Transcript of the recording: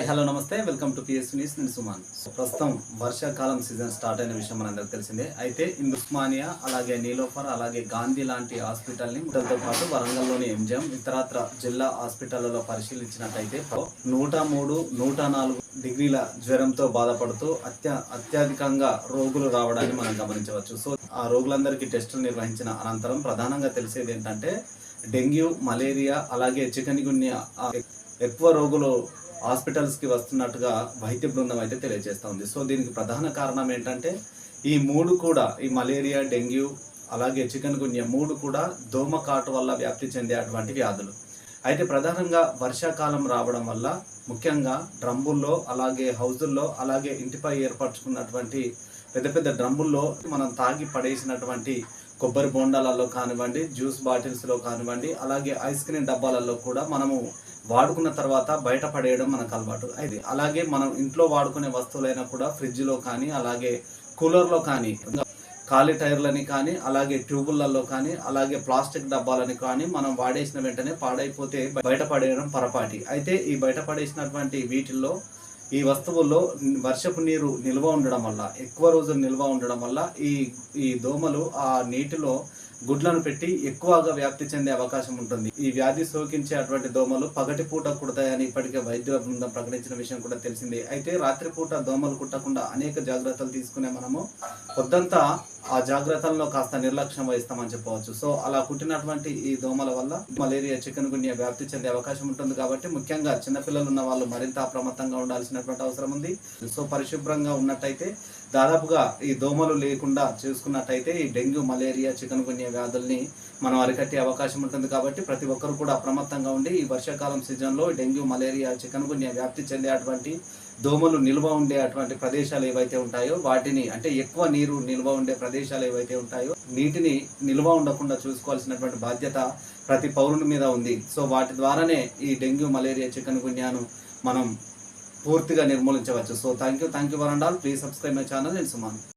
Hi hello నమస్తే. Welcome to PS news. నేను Suman. So ప్రస్తుతం వర్షాకాలం సీజన్ స్టార్ట్ అయిన విషయం మనందరికి తెలిసిందే. అయితే ఇందుస్మానియా అలాగే నీలోఫర్ అలాగే గాంధీ లాంటి హాస్పిటల్ని వీటితో పాటు వరంగల్లోని ఎంజిఎం ఇతరత్ర జిల్లా హాస్పిటళ్ళలో పరిశీలించినట్టయితే నూట మూడు నూట నాలుగు డిగ్రీల జ్వరంతో బాధపడుతూ అత్య అత్యధికంగా రోగులు రావడాన్ని మనం గమనించవచ్చు. సో ఆ రోగులందరికీ టెస్టులు నిర్వహించిన అనంతరం ప్రధానంగా తెలిసేది ఏంటంటే డెంగ్యూ మలేరియా అలాగే చికెన్ గున్యా ఎక్కువ రోగులు హాస్పిటల్స్కి వస్తున్నట్టుగా వైద్య బృందం అయితే తెలియజేస్తుంది సో దీనికి ప్రధాన కారణం ఏంటంటే ఈ మూడు కూడా ఈ మలేరియా డెంగ్యూ అలాగే చికెన్ గున్య మూడు కూడా దోమ కాటు వల్ల వ్యాప్తి చెందే అటువంటి వ్యాధులు. అయితే ప్రధానంగా వర్షాకాలం రావడం వల్ల ముఖ్యంగా డ్రమ్ముల్లో అలాగే హౌజుల్లో అలాగే ఇంటిపై ఏర్పరచుకున్నటువంటి పెద్ద పెద్ద డ్రమ్ముల్లో మనం తాగి పడేసినటువంటి కొబ్బరి బొండాలలో కానివ్వండి జ్యూస్ బాటిల్స్లో కానివ్వండి అలాగే ఐస్ క్రీమ్ డబ్బాలలో కూడా మనము వాడుకున్న తర్వాత బయట పడేయడం మనకు అలవాటు. అయితే అలాగే మనం ఇంట్లో వాడుకునే వస్తువులైనా కూడా ఫ్రిడ్జ్లో కానీ అలాగే కూలర్లో కానీ ఖాళీ టైర్లని కానీ అలాగే ట్యూబులలో కానీ అలాగే ప్లాస్టిక్ డబ్బాలని కానీ మనం వాడేసిన వెంటనే పాడైపోతే బయట పడేయడం పొరపాటి. అయితే ఈ బయట పడేసినటువంటి వీటిల్లో ఈ వస్తువుల్లో వర్షపు నీరు నిల్వ ఉండడం వల్ల ఎక్కువ రోజులు నిల్వ ఉండడం వల్ల ఈ ఈ దోమలు ఆ నీటిలో గుడ్లను పెట్టి ఎక్కువగా వ్యాప్తి చెందే అవకాశం ఉంటుంది. ఈ వ్యాధి సోకించే అటువంటి దోమలు పగటి పూట కుడతాయని ఇప్పటికే వైద్య బృందం ప్రకటించిన విషయం కూడా తెలిసిందే. అయితే రాత్రిపూట దోమలు కుట్టకుండా అనేక జాగ్రత్తలు తీసుకునే మనము పొద్దంతా ఆ జాగ్రత్తల్లో కాస్త నిర్లక్ష్యం వహిస్తామని చెప్పవచ్చు. సో అలా కుట్టినటువంటి ఈ దోమల వల్ల మలేరియా చికెన్ గున్యా వ్యాప్తి చెందే అవకాశం ఉంటుంది కాబట్టి ముఖ్యంగా చిన్నపిల్లలు ఉన్న వాళ్ళు మరింత అప్రమత్తంగా ఉండాల్సినటువంటి అవసరం ఉంది. సో పరిశుభ్రంగా ఉన్నట్టయితే దాదాపుగా ఈ దోమలు లేకుండా చూసుకున్నట్టయితే ఈ డెంగ్యూ మలేరియా చికెన్ గున్య వ్యాధుల్ని మనం అరికట్టే అవకాశం ఉంటుంది కాబట్టి ప్రతి ఒక్కరు కూడా అప్రమత్తంగా ఉండి ఈ వర్షాకాలం సీజన్లో డెంగ్యూ మలేరియా చికెన్ గున్య వ్యాప్తి చెందే అటువంటి దోమలు నిల్వ ఉండే అటువంటి ప్రదేశాలు ఏవైతే ఉంటాయో వాటిని అంటే ఎక్కువ నీరు నిల్వ ఉండే ప్రదేశాలు ఏవైతే ఉంటాయో నీటిని నిల్వ ఉండకుండా చూసుకోవాల్సినటువంటి బాధ్యత ప్రతి పౌరుని మీద ఉంది. సో వాటి ద్వారానే ఈ డెంగ్యూ మలేరియా చికెన్ గున్యాను మనం పూర్తిగా నిర్మూలించవచ్చు. So thank you thank you వరండాల్ please subscribe my channel నేను సుమాన్.